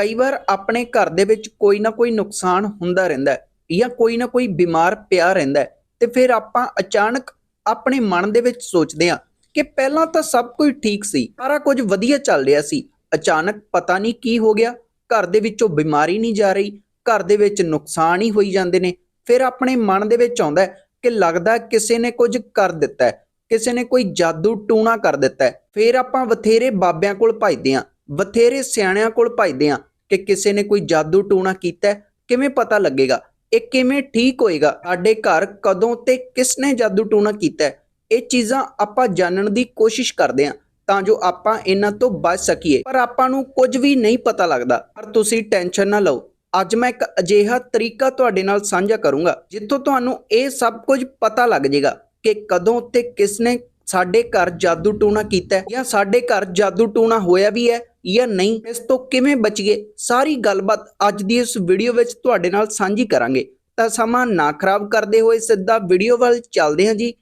ਕਈ ਵਾਰ ਆਪਣੇ ਘਰ ਦੇ ਵਿੱਚ ਕੋਈ ਨਾ ਕੋਈ ਨੁਕਸਾਨ ਹੁੰਦਾ ਰਹਿੰਦਾ ਹੈ ਜਾਂ ਕੋਈ ਨਾ ਕੋਈ ਬਿਮਾਰ ਪਿਆ ਰਹਿੰਦਾ ਹੈ ਤੇ ਫਿਰ ਆਪਾਂ ਅਚਾਨਕ ਆਪਣੇ ਮਨ ਦੇ ਵਿੱਚ ਸੋਚਦੇ ਹਾਂ ਕਿ ਪਹਿਲਾਂ ਤਾਂ ਸਭ ਕੁਝ ਠੀਕ ਸੀ, ਸਾਰਾ ਕੁਝ ਵਧੀਆ ਚੱਲ ਰਿਹਾ ਸੀ, ਅਚਾਨਕ ਪਤਾ ਨਹੀਂ ਕੀ ਹੋ ਗਿਆ, ਘਰ ਦੇ ਵਿੱਚੋਂ ਬਿਮਾਰੀ ਨਹੀਂ ਜਾ ਰਹੀ, ਘਰ ਦੇ ਵਿੱਚ ਨੁਕਸਾਨ ਹੀ ਹੋਈ ਜਾਂਦੇ ਨੇ, ਫਿਰ ਆਪਣੇ ਮਨ ਦੇ ਵਿੱਚ ਆਉਂਦਾ ਹੈ ਕਿ ਲੱਗਦਾ ਕਿਸੇ ਨੇ ਕੁਝ ਕਰ ਦਿੱਤਾ ਹੈ, ਕਿਸੇ ਨੇ ਕੋਈ ਜਾਦੂ ਟੂਣਾ ਕਰ ਦਿੱਤਾ ਹੈ, ਫਿਰ ਆਪਾਂ ਬਥੇਰੇ ਬਾਬਿਆਂ ਕੋਲ ਭਜਦੇ ਹਾਂ, ਬਥੇਰੇ ਸਿਆਣਿਆਂ ਕੋਲ ਭਜਦੇ ਹਾਂ ਕਿ ਕਿਸੇ ਨੇ ਕੋਈ ਜਾਦੂ ਟੂਣਾ ਕੀਤਾ ਕਿਵੇਂ ਪਤਾ ਲੱਗੇਗਾ? ਇਹ ਕਿਵੇਂ ਠੀਕ ਹੋਏਗਾ? ਸਾਡੇ ਘਰ ਕਦੋਂ ਤੇ ਕਿਸ ਨੇ ਜਾਦੂ ਟੂਣਾ ਕੀਤਾ ਇਹ ਚੀਜ਼ਾਂ ਆਪਾਂ ਜਾਣਨ ਦੀ ਕੋਸ਼ਿਸ਼ ਕਰਦੇ ਹਾਂ, ਤਾਂ ਜੋ ਆਪਾਂ ਇਹਨਾਂ ਤੋਂ ਬਚ ਸਕੀਏ। ਪਰ ਆਪਾਂ ਨੂੰ ਕੁਝ ਵੀ ਨਹੀਂ ਪਤਾ ਲੱਗਦਾ। ਪਰ ਤੁਸੀਂ ਟੈਨਸ਼ਨ ਨਾ ਲਓ। ਅੱਜ ਮੈਂ ਇੱਕ ਅਜਿਹਾ ਤਰੀਕਾ ਤੁਹਾਡੇ ਨਾਲ ਸਾਂਝਾ ਕਰੂੰਗਾ, ਜਿੱਥੋਂ ਤੁਹਾਨੂੰ ਇਹ ਸਭ ਕੁਝ ਪਤਾ ਲੱਗ ਜਾਏਗਾ ਕਿ ਕਦੋਂ ਤੇ ਕਿਸ ਨੇ ਸਾਡੇ ਘਰ ਜਾਦੂ ਟੂਣਾ ਕੀਤਾ ਜਾਂ ਸਾਡੇ ਘਰ ਜਾਦੂ ਟੂਣਾ ਹੋਇਆ ਵੀ ਹੈ ਜਾਂ ਨਹੀਂ, ਇਸ ਤੋਂ ਕਿਵੇਂ ਬਚੀਏ? ਸਾਰੀ ਗੱਲਬਾਤ ਅੱਜ ਦੀ ਇਸ ਵੀਡੀਓ ਵਿੱਚ ਤੁਹਾਡੇ ਨਾਲ ਸਾਂਝੀ ਕਰਾਂਗੇ। ਤਾਂ ਸਮਾਂ ਨਾ ਖਰਾਬ ਕਰਦੇ ਹੋਏ ਸਿੱਧਾ ਵੀਡੀਓ ਵੱਲ ਚੱਲਦੇ ਹਾਂ ਜੀ।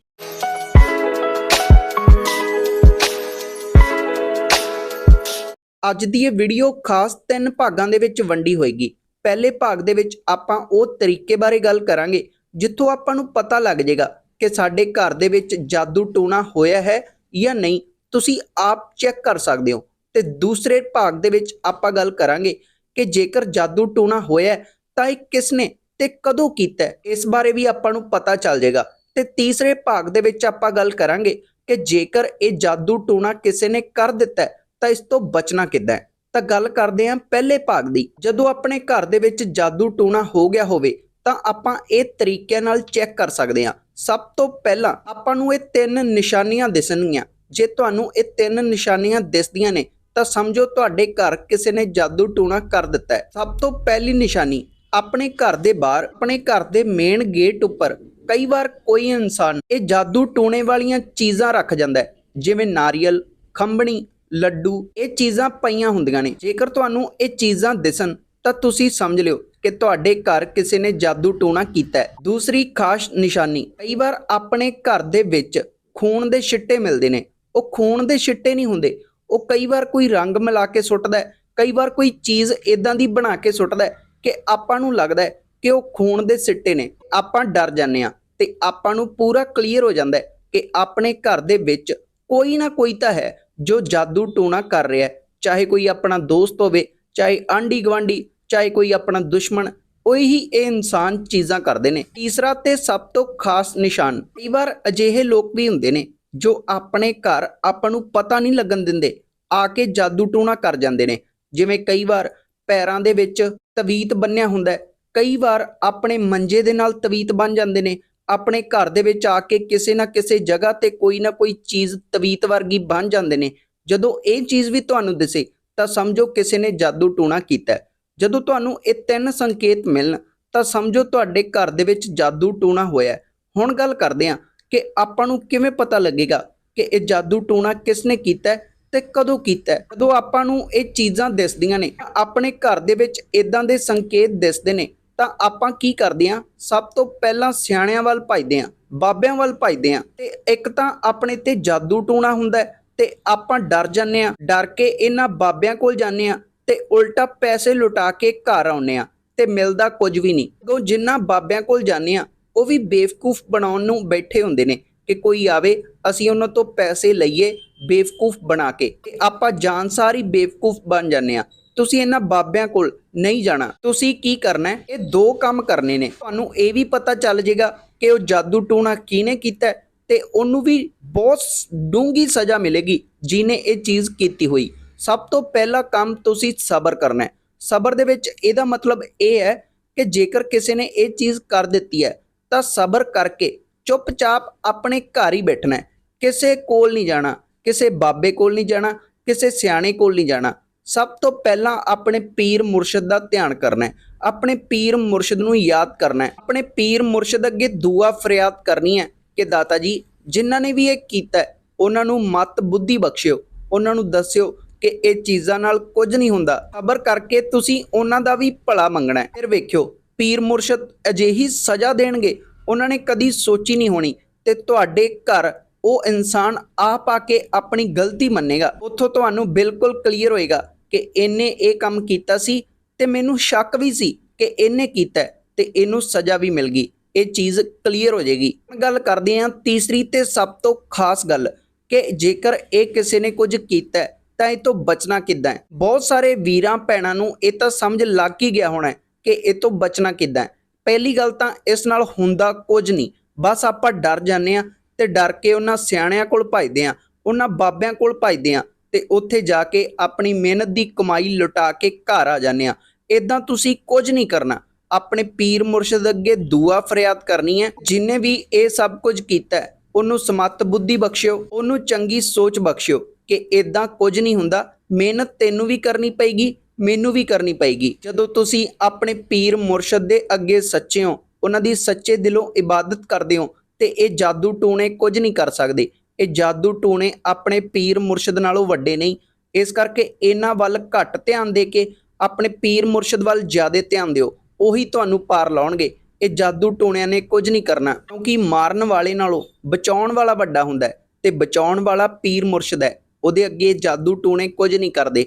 ਅੱਜ ਦੀ ਇਹ ਵੀਡੀਓ ਖਾਸ ਤਿੰਨ ਭਾਗਾਂ ਦੇ ਵਿੱਚ ਵੰਡੀ ਹੋਏਗੀ। ਪਹਿਲੇ ਭਾਗ ਦੇ ਵਿੱਚ ਆਪਾਂ ਉਹ ਤਰੀਕੇ ਬਾਰੇ ਗੱਲ ਕਰਾਂਗੇ, ਜਿੱਥੋਂ ਆਪਾਂ ਨੂੰ ਪਤਾ ਲੱਗ ਜਾਏਗਾ ਕਿ ਸਾਡੇ ਘਰ ਦੇ ਵਿੱਚ ਜਾਦੂ ਟੂਣਾ ਹੋਇਆ ਹੈ ਜਾਂ ਨਹੀਂ। ਤੁਸੀਂ ਆਪ ਚੈੱਕ ਕਰ ਸਕਦੇ ਹੋ। ਤੇ ਦੂਸਰੇ ਭਾਗ ਦੇ ਵਿੱਚ ਆਪਾਂ ਗੱਲ ਕਰਾਂਗੇ ਕਿ ਜੇਕਰ ਜਾਦੂ ਟੂਣਾ ਹੋਇਆ ਤਾਂ ਇਹ ਕਿਸ ਨੇ ਤੇ ਕਦੋਂ ਕੀਤਾ ਇਸ ਬਾਰੇ ਵੀ ਆਪਾਂ ਨੂੰ ਪਤਾ ਚੱਲ ਜਾਏਗਾ। ਤੇ ਤੀਸਰੇ ਭਾਗ ਦੇ ਵਿੱਚ ਆਪਾਂ ਗੱਲ ਕਰਾਂਗੇ ਕਿ ਜੇਕਰ ਇਹ ਜਾਦੂ ਟੂਣਾ ਕਿਸੇ ਨੇ ਕਰ ਦਿੱਤਾ ਤਾਂ ਇਸ ਤੋਂ ਬਚਣਾ ਕਿੱਦਾਂ ਤਾਂ ਗੱਲ ਕਰਦੇ ਹਾਂ ਪਹਿਲੇ ਭਾਗ ਦੀ। ਜਦੋਂ ਆਪਣੇ ਘਰ ਦੇ ਵਿੱਚ ਜਾਦੂ ਟੂਣਾ ਹੋ ਗਿਆ ਹੋਵੇ, ਤਾਂ ਆਪਾਂ ਇਹ ਤਰੀਕਿਆਂ ਨਾਲ ਚੈੱਕ ਕਰ ਸਕਦੇ ਹਾਂ। ਸਭ ਤੋਂ ਪਹਿਲਾਂ ਆਪਾਂ ਨੂੰ ਇਹ ਤਿੰਨ ਨਿਸ਼ਾਨੀਆਂ ਦਿਸਣਗੀਆਂ। ਜੇ ਤੁਹਾਨੂੰ ਇਹ ਤਿੰਨ ਨਿਸ਼ਾਨੀਆਂ ਦਿਸਦੀਆਂ ਨੇ ਤਾਂ ਸਮਝੋ ਤੁਹਾਡੇ ਘਰ ਕਿਸੇ ਨੇ ਜਾਦੂ ਟੂਣਾ ਕਰ ਦਿੱਤਾ ਹੈ। ਸਭ ਤੋਂ ਪਹਿਲੀ ਨਿਸ਼ਾਨੀ, ਆਪਣੇ ਘਰ ਦੇ ਬਾਹਰ, ਆਪਣੇ ਘਰ ਦੇ ਮੇਨ ਗੇਟ ਉੱਪਰ। ਕਈ ਵਾਰ ਕੋਈ ਇਨਸਾਨ ਇਹ ਜਾਦੂ ਟੂਣੇ ਵਾਲੀਆਂ ਚੀਜ਼ਾਂ ਰੱਖ ਜਾਂਦਾ ਹੈ, ਜਿਵੇਂ ਨਾਰੀਅਲ ਖੰਬਣੀ ਲੱਡੂ, ਇਹ ਚੀਜ਼ਾਂ ਪਈਆਂ ਹੁੰਦੀਆਂ ਨੇ। ਜੇਕਰ ਤੁਹਾਨੂੰ ਇਹ ਚੀਜ਼ਾਂ ਦਿਸਣ, ਤਾਂ ਤੁਸੀਂ ਸਮਝ ਲਿਓ ਕਿ ਤੁਹਾਡੇ ਘਰ ਕਿਸੇ ਨੇ ਜਾਦੂ ਟੂਣਾ ਕੀਤਾ ਹੈ। ਦੂਸਰੀ ਖਾਸ ਨਿਸ਼ਾਨੀ, ਕਈ ਵਾਰ ਆਪਣੇ ਘਰ ਦੇ ਵਿੱਚ ਖੂਨ ਦੇ ਛਿੱਟੇ ਮਿਲਦੇ ਨੇ। ਉਹ ਖੂਨ ਦੇ ਛਿੱਟੇ ਨਹੀਂ ਹੁੰਦੇ ਉਹ ਕਈ ਵਾਰ ਕੋਈ ਰੰਗ ਮਿਲਾ ਕੇ ਸੁੱਟਦਾ ਕਈ ਵਾਰ ਕੋਈ ਚੀਜ਼ ਇਦਾਂ ਦੀ ਬਣਾ ਕੇ ਸੁੱਟਦਾ ਕਿ ਆਪਾਂ ਨੂੰ ਲੱਗਦਾ ਕਿ ਉਹ ਖੂਨ ਦੇ ਸਿੱਟੇ ਨੇ, ਆਪਾਂ ਡਰ ਜਾਂਦੇ ਆ ਤੇ ਆਪਾਂ ਨੂੰ ਪੂਰਾ ਕਲੀਅਰ ਹੋ ਜਾਂਦਾ ਕਿ ਆਪਣੇ ਘਰ ਦੇ ਵਿੱਚ ਕੋਈ ਨਾ ਕੋਈ ਤਾਂ ਹੈ ਜੋ ਜਾਦੂ ਟੂਣਾ ਕਰ ਰਿਹਾ ਚਾਹੇ ਕੋਈ ਆਪਣਾ ਦੋਸਤ ਹੋਵੇ, ਚਾਹੇ ਆਂਢੀ ਗਵਾਂਢੀ ਚਾਹੇ ਕੋਈ ਆਪਣਾ ਦੁਸ਼ਮਣ, ਉਹੀ ਇਹ ਇਨਸਾਨ ਚੀਜ਼ਾਂ ਕਰਦੇ ਨੇ। ਤੀਸਰਾ ਤੇ ਸਭ ਤੋਂ ਖਾਸ ਨਿਸ਼ਾਨ, ਕਈ ਵਾਰ ਅਜਿਹੇ ਲੋਕ ਵੀ ਹੁੰਦੇ ਨੇ ਜੋ ਆਪਣੇ ਘਰ ਆਪਾਂ ਨੂੰ ਪਤਾ ਨਹੀਂ ਲੱਗਣ ਦਿੰਦੇ, ਆ ਕੇ ਜਾਦੂ ਟੂਣਾ ਕਰ ਜਾਂਦੇ ਨੇ। ਜਿਵੇਂ ਕਈ ਵਾਰ ਪੈਰਾਂ ਦੇ ਵਿੱਚ ਤਵੀਤ ਬੰਨਿਆ ਹੁੰਦਾ ਹੈ, ਕਈ ਵਾਰ ਆਪਣੇ ਮੰਜੇ ਦੇ ਨਾਲ ਤਵੀਤ ਬਣ ਜਾਂਦੇ ਨੇ, ਆਪਣੇ ਘਰ ਦੇ ਵਿੱਚ ਆ ਕੇ ਕਿਸੇ ਨਾ ਕਿਸੇ ਜਗ੍ਹਾ ਤੇ ਕੋਈ ਨਾ ਕੋਈ ਚੀਜ਼ ਤਵੀਤ ਵਰਗੀ ਬਣ ਜਾਂਦੇ ਨੇ। ਜਦੋਂ ਇਹ ਚੀਜ਼ ਵੀ ਤੁਹਾਨੂੰ ਦਿਸੇ, ਤਾਂ ਸਮਝੋ ਕਿਸੇ ਨੇ ਜਾਦੂ ਟੂਣਾ ਕੀਤਾ ਜਦੋਂ ਤੁਹਾਨੂੰ ਇਹ ਤਿੰਨ ਸੰਕੇਤ ਮਿਲਣ, ਤਾਂ ਸਮਝੋ ਤੁਹਾਡੇ ਘਰ ਦੇ ਵਿੱਚ ਜਾਦੂ ਟੂਣਾ ਹੋਇਆ ਹੁਣ ਗੱਲ ਕਰਦੇ ਹਾਂ ਕਿ ਆਪਾਂ ਨੂੰ ਕਿਵੇਂ ਪਤਾ ਲੱਗੇਗਾ ਕਿ ਇਹ ਜਾਦੂ ਟੂਣਾ ਕਿਸ ਨੇ ਕੀਤਾ ਤੇ ਕਦੋਂ ਕੀਤਾ ਜਦੋਂ ਆਪਾਂ ਨੂੰ ਇਹ ਚੀਜ਼ਾਂ ਦਿਸਦੀਆਂ ਨੇ, ਆਪਣੇ ਘਰ ਦੇ ਵਿੱਚ ਇਦਾਂ ਦੇ ਸੰਕੇਤ ਦਿਸਦੇ ਨੇ, ਤਾਂ ਆਪਾਂ ਕੀ ਕਰਦੇ ਹਾਂ? ਸਭ ਤੋਂ ਪਹਿਲਾਂ ਸਿਆਣਿਆਂ ਵੱਲ ਭਜਦੇ ਹਾਂ, ਬਾਬਿਆਂ ਵੱਲ ਭਜਦੇ ਹਾਂ ਤੇ ਇੱਕ ਤਾਂ ਆਪਣੇ ਤੇ ਜਾਦੂ ਟੂਣਾ ਹੁੰਦਾ ਹੈ ਤੇ ਆਪਾਂ ਡਰ ਜਾਂਦੇ ਹਾਂ, ਡਰ ਕੇ ਇਹਨਾਂ ਬਾਬਿਆਂ ਕੋਲ ਜਾਂਦੇ ਹਾਂ ਤੇ ਉਲਟਾ ਪੈਸੇ ਲੁਟਾ ਕੇ ਘਰ ਆਉਂਦੇ ਹਾਂ ਤੇ ਮਿਲਦਾ ਕੁਝ ਵੀ ਨਹੀਂ। ਕਿਉਂ ਜਿੰਨਾ ਬਾਬਿਆਂ ਕੋਲ ਜਾਂਦੇ ਹਾਂ ਉਹ ਵੀ ਬੇਵਕੂਫ ਬਣਾਉਣ ਨੂੰ ਬੈਠੇ ਹੁੰਦੇ ਨੇ ਕਿ ਕੋਈ ਆਵੇ, ਅਸੀਂ ਉਹਨਾਂ ਤੋਂ ਪੈਸੇ ਲਈਏ ਬੇਵਕੂਫ ਬਣਾ ਕੇ। ਤੇ ਆਪਾਂ ਜਾਨਸਾਰ ਹੀ ਬੇਵਕੂਫ ਬਣ ਜਾਂਦੇ ਆ ਤੁਸੀਂ ਇਹਨਾਂ ਬਾਬਿਆਂ ਕੋਲ ਨਹੀਂ ਜਾਣਾ। ਤੁਸੀਂ ਕੀ ਕਰਨਾ ਹੈ? ਇਹ ਦੋ ਕੰਮ ਕਰਨੇ ਨੇ। ਤੁਹਾਨੂੰ ਇਹ ਵੀ ਪਤਾ ਚੱਲ ਜਾਏਗਾ ਕਿ ਉਹ ਜਾਦੂ ਟੂਣਾ ਕਿਹਨੇ ਕੀਤਾ ਤੇ ਉਹਨੂੰ ਵੀ ਬਹੁਤ ਡੂੰਗੀ ਸਜ਼ਾ ਮਿਲੇਗੀ ਜਿਨੇ ਇਹ ਚੀਜ਼ ਕੀਤੀ ਹੋਈ। ਸਭ ਤੋਂ ਪਹਿਲਾ ਕੰਮ ਤੁਸੀਂ ਸਬਰ ਕਰਨਾ ਹੈ। ਸਬਰ ਦੇ ਵਿੱਚ ਇਹਦਾ ਮਤਲਬ ਇਹ ਹੈ ਕਿ ਜੇਕਰ ਕਿਸੇ ਨੇ ਇਹ ਚੀਜ਼ ਕਰ ਦਿੱਤੀ ਹੈ ਤਾਂ ਸਬਰ ਕਰਕੇ ਚੁੱਪਚਾਪ ਆਪਣੇ ਘਰ ਹੀ ਬੈਠਣਾ ਕਿਸੇ ਕੋਲ ਨਹੀਂ ਜਾਣਾ, ਕਿਸੇ ਬਾਬੇ ਕੋਲ ਨਹੀਂ ਜਾਣਾ, ਕਿਸੇ ਸਿਆਣੇ ਕੋਲ ਨਹੀਂ ਜਾਣਾ। ਸਭ ਤੋਂ ਪਹਿਲਾਂ ਆਪਣੇ ਪੀਰ ਮੁਰਸ਼ਿਦ ਦਾ ਧਿਆਨ ਕਰਨਾ ਹੈ। ਆਪਣੇ ਪੀਰ ਮੁਰਸ਼ਿਦ ਨੂੰ ਯਾਦ ਕਰਨਾ ਹੈ। ਆਪਣੇ ਪੀਰ ਮੁਰਸ਼ਿਦ ਅੱਗੇ ਦੁਆ ਫਰਿਆਦ ਕਰਨੀ ਹੈ ਕਿ ਦਾਤਾ ਜੀ, ਜਿਨ੍ਹਾਂ ਨੇ ਵੀ ਇਹ ਕੀਤਾ ਉਹਨਾਂ ਨੂੰ ਮਤ ਬੁੱਧੀ ਬਖਸ਼ਿਓ। ਉਹਨਾਂ ਨੂੰ ਦੱਸਿਓ ਕਿ ਇਹ ਚੀਜ਼ਾਂ ਨਾਲ ਕੁਝ ਨਹੀਂ ਹੁੰਦਾ। ਖਬਰ ਕਰਕੇ ਤੁਸੀਂ ਉਹਨਾਂ ਦਾ ਵੀ ਭਲਾ ਮੰਗਣਾ ਹੈ। ਫਿਰ ਵੇਖਿਓ ਪੀਰ ਮੁਰਸ਼ਦ ਅਜਿਹੀ ਸਜ਼ਾ ਦੇਣਗੇ, ਉਹਨਾਂ ਨੇ ਕਦੀ ਸੋਚੀ ਨਹੀਂ ਹੋਣੀ ਤੇ ਤੁਹਾਡੇ ਘਰ ਉਹ ਇਨਸਾਨ ਆਪ ਆ ਕੇ ਆਪਣੀ ਗਲਤੀ ਮੰਨੇਗਾ। ਉੱਥੋਂ ਤੁਹਾਨੂੰ ਬਿਲਕੁਲ ਕਲੀਅਰ ਹੋਏਗਾ ਕਿ ਇਹਨੇ ਇਹ ਕੰਮ ਕੀਤਾ ਸੀ ਤੇ ਮੈਨੂੰ ਸ਼ੱਕ ਵੀ ਸੀ ਕਿ ਇਹਨੇ ਕੀਤਾ ਤੇ ਇਹਨੂੰ ਸਜ਼ਾ ਵੀ ਮਿਲ ਗਈ। ਇਹ ਚੀਜ਼ ਕਲੀਅਰ ਹੋ ਜਾਏਗੀ। ਹੁਣ ਗੱਲ ਕਰਦੇ ਹਾਂ ਤੀਸਰੀ ਤੇ ਸਭ ਤੋਂ ਖਾਸ ਗੱਲ ਕਿ ਜੇਕਰ ਇਹ ਕਿਸੇ ਨੇ ਕੁਝ ਕੀਤਾ ਤਾਂ ਇਹ ਤੋਂ ਬਚਣਾ ਕਿੱਦਾਂ ਹੈ? ਬਹੁਤ ਸਾਰੇ ਵੀਰਾਂ ਭੈਣਾਂ ਨੂੰ ਇਹ ਤਾਂ ਸਮਝ ਲੱਗ ਹੀ ਗਿਆ ਹੋਣਾ ਕਿ ਇਹ ਤੋਂ ਬਚਣਾ ਕਿੱਦਾਂ ਹੈ? ਪਹਿਲੀ ਗੱਲ ਤਾਂ ਇਸ ਨਾਲ ਹੁੰਦਾ ਕੁਝ ਨਹੀਂ। ਬਸ ਆਪਾਂ ਡਰ ਜਾਂਦੇ ਆ ਤੇ ਡਰ ਕੇ ਉਹਨਾਂ ਸਿਆਣਿਆਂ ਕੋਲ ਭਜਦੇ ਆ ਉਹਨਾਂ ਬਾਬਿਆਂ ਕੋਲ ਭਜਦੇ ਆ ਤੇ ਉੱਥੇ ਜਾ ਕੇ ਆਪਣੀ ਮਿਹਨਤ ਦੀ ਕਮਾਈ ਲੁਟਾ ਕੇ ਘਰ ਆ ਜਾਂਦੇ ਆ ਇਦਾਂ ਤੁਸੀਂ ਕੁਝ ਨਹੀਂ ਕਰਨਾ। ਆਪਣੇ ਪੀਰ ਮੁਰਸ਼ਿਦ ਅੱਗੇ ਦੁਆ ਫਰਿਆਦ ਕਰਨੀ ਹੈ। ਜਿਨੇ ਵੀ ਇਹ ਸਭ ਕੁਝ ਕੀਤਾ ਉਹਨੂੰ ਸਮੱਤ ਬੁੱਧੀ ਬਖਸ਼ਿਓ, ਉਹਨੂੰ ਚੰਗੀ ਸੋਚ ਬਖਸ਼ਿਓ ਕਿ ਇਦਾਂ ਕੁਝ ਨਹੀਂ ਹੁੰਦਾ। ਮਿਹਨਤ ਤੈਨੂੰ ਵੀ ਕਰਨੀ ਪਏਗੀ ਮੈਨੂੰ ਵੀ ਕਰਨੀ ਪਏਗੀ। ਜਦੋਂ ਤੁਸੀਂ ਆਪਣੇ ਪੀਰ ਮੁਰਸ਼ਦ ਦੇ ਅੱਗੇ ਸੱਚੇ ਹੋ, ਉਹਨਾਂ ਦੀ ਸੱਚੇ ਦਿਲੋਂ ਇਬਾਦਤ ਕਰਦੇ ਹੋ, ਤੇ ਇਹ ਜਾਦੂ ਟੂਣੇ ਕੁਝ ਨਹੀਂ ਕਰ ਸਕਦੇ। ਇਹ ਜਾਦੂ ਟੂਣੇ ਆਪਣੇ ਪੀਰ ਮੁਰਸ਼ਿਦ ਨਾਲੋਂ ਵੱਡੇ ਨਹੀਂ। ਇਸ ਕਰਕੇ ਇਹਨਾਂ ਵੱਲ ਘੱਟ ਧਿਆਨ ਦੇ ਕੇ ਆਪਣੇ ਪੀਰ ਮੁਰਸ਼ਦ ਵੱਲ ਜ਼ਿਆਦਾ ਧਿਆਨ ਦਿਓ। ਉਹੀ ਤੁਹਾਨੂੰ ਪਾਰ ਲਾਉਣਗੇ। ਇਹ ਜਾਦੂ ਟੂਣਿਆਂ ਨੇ ਕੁਝ ਨਹੀਂ ਕਰਨਾ। ਕਿਉਂਕਿ ਮਾਰਨ ਵਾਲੇ ਨਾਲੋਂ ਬਚਾਉਣ ਵਾਲਾ ਵੱਡਾ ਹੁੰਦਾ ਤੇ ਬਚਾਉਣ ਵਾਲਾ ਪੀਰ ਮੁਰਸ਼ਦ ਹੈ। ਉਹਦੇ ਅੱਗੇ ਜਾਦੂ ਟੂਣੇ ਕੁਝ ਨਹੀਂ ਕਰਦੇ।